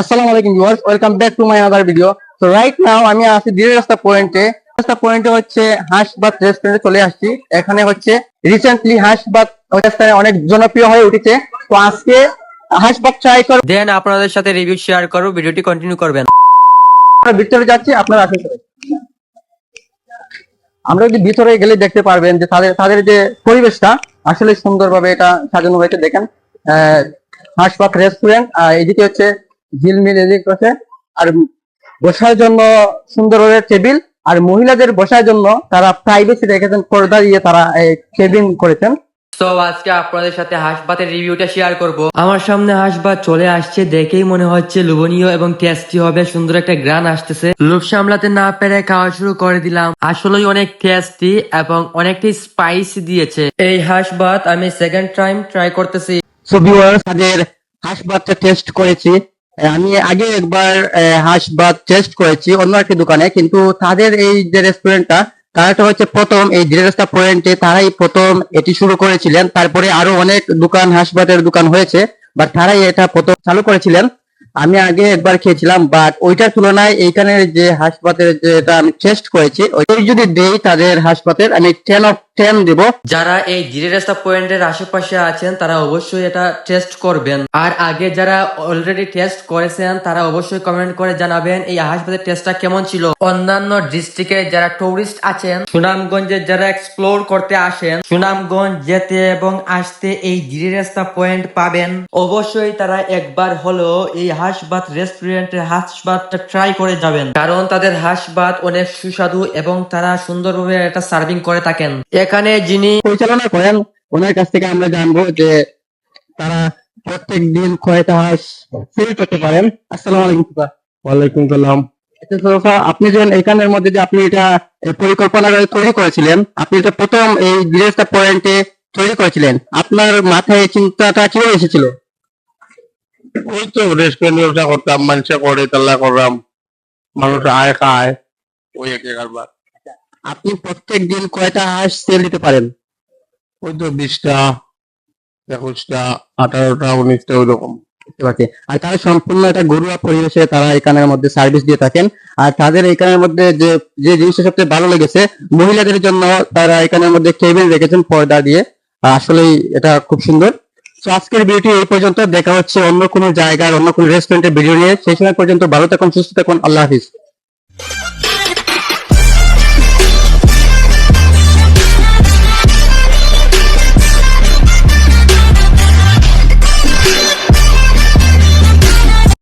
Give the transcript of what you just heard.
আসসালামু আলাইকুম viewers welcome back to my other video তো রাইট নাও আমি আছি দিনের রাস্তা পয়েন্টে রাস্তা পয়েন্টে হচ্ছে হাঁসবাদ রেস্টুরেন্টে চলে আসছি। এখানে হচ্ছে রিসেন্টলি হাঁসবাদ রাস্তায় অনেক জনপ্রিয় হয়ে উঠেছে। তো আজকে হাঁসবাদ ট্রাই করব। দেন আপনাদের সাথে রিভিউ শেয়ার করো ভিডিওটি কন্টিনিউ করবেন। আমরা ভিতরে যাচ্ছি আপনারা আসেন। আমরা যদি ভিতরে গেলে দেখতে পারবেন যে তাদের তাদের যে পরিবেশটা আসলে সুন্দরভাবে এটা সাজানো হয়েছে দেখেন। আহ, হাঁসপাত রেস্টুরেন্ট আর এদিকে হচ্ছে ঝিলমিল এদিকে হচ্ছে আর বসার জন্য সুন্দরভাবে টেবিল আর মহিলাদের বসার জন্য তারা প্রাইভেসি রেখেছেন পর্দা দিয়ে তারা কেবিন করেছেন। তো আজকে আপনাদের সাথে রিভিউটা শেয়ার করব। আমার সামনে চলে আসছে দেখেই মনে হচ্ছে লোভনীয় এবং টেস্টি হবে সুন্দর একটা গ্রান আসতেছে। লোভ সামলাতে না পেরে খাওয়া শুরু করে দিলাম। আসলেই অনেক টেস্টি এবং অনেকটাই স্পাইসি দিয়েছে। এই হাঁসভাত আমি সেকেন্ড টাইম ট্রাই করতেছি। সো ভিউয়ার্স টেস্ট করেছি। আমি আগে একবার হাঁস ভাত টেস্ট করেছি অন্য একটি দোকানে, কিন্তু তাদের এই যে রেস্টুরেন্টটা তারা হচ্ছে প্রথম, এই ডিরেস্টা পয়েন্টে তারাই প্রথম এটি শুরু করেছিলেন। তারপরে আরও অনেক দোকান, হাঁস ভাতের দোকান হয়েছে বাট তারাই এটা প্রথম চালু করেছিলেন। আমি আগে একবার খেয়েছিলাম বাট ওইটার তুলনায় এইখানে যে হাঁস ভাতের যেটা আমি টেস্ট করেছি, ওই যদি দেই তাদের হাঁস ভাতের আমি টেন অফ টেন দিব। যারা এই জিরে রাস্তা পয়েন্টের আশেপাশে আছেন, তারা অবশ্যই এটা টেস্ট করবেন। আর আগে যারা অলরেডি টেস্ট করেছেন, তারা অবশ্যই কমেন্ট করে জানাবেন এই হাসপাতালের টেস্টটা কেমন ছিল। অন্যান্য ডিস্ট্রিক্টে যারা টুরিস্ট আছেন, সুনামগঞ্জে যারা এক্সপ্লোর করতে আসেন, সুনামগঞ্জ যেতে এবং আসতে এই জিরে রাস্তা পয়েন্ট পাবেন। অবশ্যই তারা একবার হলো এই হাঁসবাত রেস্টুরেন্টের হাঁসবাতটা ট্রাই করে যাবেন। কারণ তাদের হাঁসবাত অনেক সুস্বাদু এবং তারা সুন্দরভাবে এটা সার্ভিং করে থাকেন। এখানে যিনি পরিচালনা করেন ওনার কাছ থেকে আমরা জানব যে তারা প্রত্যেক দিন কয়টা হাঁস সেল করতে পারেন। আসসালামু আলাইকুম ফুফা। ওয়ালাইকুম সালাম। আচ্ছা ফুফা, আপনি যে এখানের মধ্যে যে আপনি এটা পরিকল্পনা তৈরি করেছিলেন আপনি এটা প্রথম এই জিরেস্টা পয়েন্টে তৈরি করেছিলেন। আপনার মাথায় চিন্তাটা কীভাবে এসেছিল? ওই তো রেস্টুরেন্ট ব্যবসা করতাম মানুষে করে তাল্লা করলাম। মানুষ আয় খায় ওই এক কারবার আপনি প্রত্যেক দিন কয়টা হাঁস সেল দিতে পারেন? ওই তো বিশটা একুশটা আঠারোটা উনিশটা ওই রকম বুঝতে পারছি। আর তারা সম্পূর্ণ একটা ঘরোয়া পরিবেশে তারা এখানের মধ্যে সার্ভিস দিয়ে থাকেন। আর তাদের এখানের মধ্যে যে যে জিনিসটা সবচেয়ে ভালো লেগেছে মহিলাদের জন্য তারা এখানের মধ্যে কেবিন রেখেছেন পর্দা দিয়ে। আর আসলেই এটা খুব সুন্দর। তো আজকের ভিডিওটি এই পর্যন্ত। দেখা হচ্ছে অন্য কোনো জায়গার অন্য কোনো রেস্টুরেন্টের ভিডিও নিয়ে। সেই সময় পর্যন্ত ভালো থাকুন সুস্থ থাকুন। আল্লাহ হাফিজ।